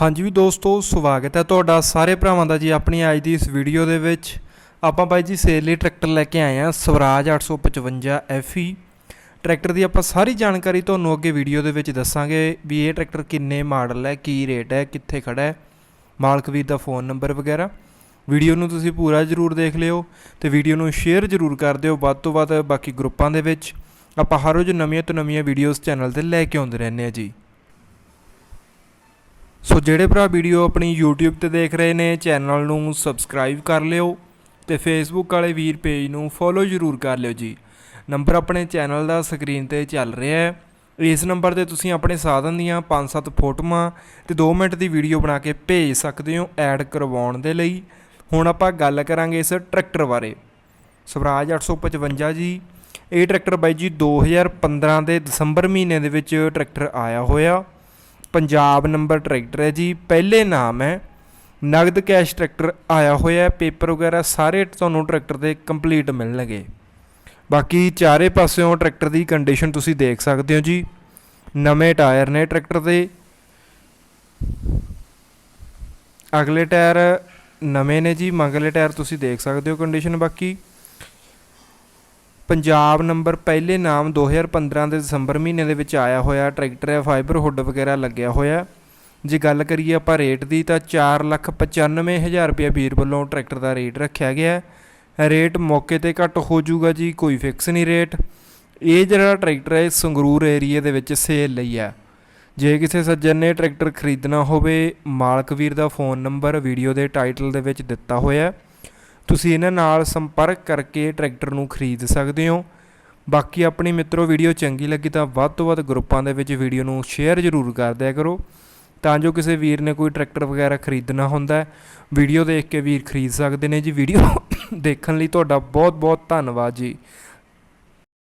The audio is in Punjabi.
ਹਾਂਜੀ ਵੀ ਦੋਸਤੋ, ਸਵਾਗਤ ਹੈ ਤੁਹਾਡਾ ਸਾਰੇ ਭਰਾਵਾਂ ਦਾ ਜੀ ਆਪਣੀ ਅੱਜ ਦੀ ਇਸ ਵੀਡੀਓ ਦੇ ਵਿੱਚ। ਆਪਾਂ ਬਾਈ ਜੀ ਸੇਲ ਲਈ ਟਰੈਕਟਰ ਲੈ ਕੇ ਆਏ ਹਾਂ, ਸਵਰਾਜ 855 FE ਟਰੈਕਟਰ ਦੀ ਆਪਾਂ ਸਾਰੀ ਜਾਣਕਾਰੀ ਤੁਹਾਨੂੰ ਅੱਗੇ ਵੀਡੀਓ ਦੇ ਵਿੱਚ ਦੱਸਾਂਗੇ ਵੀ ਇਹ ਟਰੈਕਟਰ ਕਿੰਨੇ ਮਾਡਲ ਹੈ, ਕੀ ਰੇਟ ਹੈ, ਕਿੱਥੇ ਖੜਾ ਹੈ, ਮਾਲਕ ਵੀਰ ਦਾ ਫੋਨ ਨੰਬਰ ਵਗੈਰਾ। ਵੀਡੀਓ ਨੂੰ ਤੁਸੀਂ ਪੂਰਾ ਜ਼ਰੂਰ ਦੇਖ ਲਿਓ ਤੇ ਵੀਡੀਓ ਨੂੰ ਸ਼ੇਅਰ ਜ਼ਰੂਰ ਕਰ ਦਿਓ, ਵੱਧ ਤੋਂ ਵੱਧ ਬਾਕੀ ਗਰੁੱਪਾਂ ਦੇ ਵਿੱਚ। ਆਪਾਂ ਹਰ ਰੋਜ਼ ਨਵੀਆਂ ਤੋਂ ਨਵੀਆਂ ਵੀਡੀਓਜ਼ ਚੈਨਲ ਤੇ ਲੈ ਕੇ ਆਉਂਦੇ ਰਹਿੰਦੇ ਆ ਜੀ। ਸੋ ਜਿਹੜੇ ਭਰਾ ਵੀਡੀਓ ਆਪਣੀ YouTube ਤੇ ਦੇਖ ਰਹੇ ਨੇ, ਚੈਨਲ ਨੂੰ ਸਬਸਕ੍ਰਾਈਬ ਕਰ ਲਿਓ ਤੇ Facebook ਵਾਲੇ ਵੀਰ ਪੇਜ ਨੂੰ ਫੋਲੋ ਜ਼ਰੂਰ ਕਰ ਲਿਓ ਜੀ। ਨੰਬਰ ਆਪਣੇ ਚੈਨਲ ਦਾ ਸਕਰੀਨ ਤੇ ਚੱਲ ਰਿਹਾ ਹੈ। ਇਸ ਨੰਬਰ ਤੇ ਤੁਸੀਂ ਆਪਣੇ ਸਾਧਨ ਦੀਆਂ 5-7 ਫੋਟੋਆਂ ਤੇ 2 ਮਿੰਟ ਦੀ ਵੀਡੀਓ ਬਣਾ ਕੇ ਭੇਜ ਸਕਦੇ ਹੋ ਐਡ ਕਰਵਾਉਣ ਦੇ ਲਈ। ਹੁਣ ਆਪਾਂ ਗੱਲ ਕਰਾਂਗੇ ਇਸ ਟਰੈਕਟਰ ਬਾਰੇ। ਸਵਰਾਜ 855 ਜੀ, ਇਹ ਟਰੈਕਟਰ ਬਾਈ ਜੀ 2015 ਦੇ ਦਸੰਬਰ ਮਹੀਨੇ ਦੇ ਵਿੱਚ ਟਰੈਕਟਰ ਆਇਆ ਹੋਇਆ। ਪੰਜਾਬ ਨੰਬਰ ਟਰੈਕਟਰ ਹੈ ਜੀ। ਪਹਿਲੇ ਨਾਮ ਹੈ। ਨਗਦ ਕੈਸ਼ ਟਰੈਕਟਰ ਆਇਆ ਹੋਇਆ ਹੈ। ਪੇਪਰ ਵਗੈਰਾ ਸਾਰੇ ਤੁਹਾਨੂੰ ਟਰੈਕਟਰ ਦੇ ਕੰਪਲੀਟ ਮਿਲਣਗੇ। ਬਾਕੀ ਚਾਰੇ ਪਾਸਿਓਂ ਟਰੈਕਟਰ ਦੀ ਕੰਡੀਸ਼ਨ ਤੁਸੀਂ ਦੇਖ ਸਕਦੇ ਹੋ ਜੀ। ਨਵੇਂ ਟਾਇਰ ਨੇ ਟਰੈਕਟਰ ਦੇ। ਅਗਲੇ ਟਾਇਰ ਨਵੇਂ ਨੇ ਜੀ। ਮੰਗਲੇ ਟਾਇਰ ਤੁਸੀਂ ਦੇਖ ਸਕਦੇ ਹੋ ਕੰਡੀਸ਼ਨ ਬਾਕੀ। ਪੰਜਾਬ ਨੰਬਰ ਪਹਿਲੇ ਨਾਮ 2015 ਦੇ ਦਸੰਬਰ ਮਹੀਨੇ ਦੇ ਵਿੱਚ ਆਇਆ ਹੋਇਆ, ਟਰੈਕਟਰ ਹੈ ਫਾਈਬਰ ਹੁੱਡ ਵਗੈਰਾ ਲੱਗਿਆ ਹੋਇਆ। ਜੇ ਗੱਲ ਕਰੀਏ ਆਪਾਂ ਰੇਟ ਦੀ ਤਾਂ 495000 ਰੁਪਏ ਵੀਰ ਵੱਲੋਂ ਟਰੈਕਟਰ ਦਾ ਰੇਟ ਰੱਖਿਆ ਗਿਆ ਹੈ। ਰੇਟ ਮੌਕੇ ਤੇ ਘੱਟ ਹੋ ਜਾਊਗਾ ਜੀ, ਕੋਈ ਫਿਕਸ ਨਹੀਂ ਰੇਟ ਇਹ ਜਿਹੜਾ ਟਰੈਕਟਰ ਹੈ ਸੰਗਰੂਰ ਏਰੀਆ ਦੇ ਵਿੱਚ ਸੇਲ ਲਈ ਹੈ। ਜੇ ਕਿਸੇ ਸੱਜਣ ਨੇ ਟਰੈਕਟਰ ਖਰੀਦਣਾ ਹੋਵੇ, ਮਾਲਕ ਵੀਰ ਦਾ ਫੋਨ ਨੰਬਰ ਵੀਡੀਓ ਦੇ ਟਾਈਟਲ ਦੇ ਵਿੱਚ ਦਿੱਤਾ ਹੋਇਆ ਹੈ। ਤੁਸੀਂ ਇਹਨਾਂ ਨਾਲ ਸੰਪਰਕ ਕਰਕੇ ਟਰੈਕਟਰ ਨੂੰ ਖਰੀਦ ਸਕਦੇ ਹੋ। ਬਾਕੀ ਆਪਣੀ ਮਿੱਤਰੋ, ਵੀਡੀਓ ਚੰਗੀ ਲੱਗੀ ਤਾਂ ਵੱਧ ਤੋਂ ਵੱਧ ਗਰੁੱਪਾਂ ਦੇ ਵਿੱਚ ਵੀਡੀਓ ਨੂੰ ਸ਼ੇਅਰ ਜ਼ਰੂਰ ਕਰ ਦਿਆ ਕਰੋ। ਤਾਂ ਜੋ ਕਿਸੇ ਵੀਰ ਨੇ ਕੋਈ ਟਰੈਕਟਰ ਵਗੈਰਾ ਖਰੀਦਣਾ ਹੁੰਦਾ ਵੀਡੀਓ ਦੇਖ ਕੇ ਵੀਰ ਖਰੀਦ ਸਕਦੇ ਨੇ ਜੀ। ਵੀਡੀਓ ਦੇਖਣ ਲਈ ਤੁਹਾਡਾ ਬਹੁਤ ਬਹੁਤ ਧੰਨਵਾਦ ਜੀ।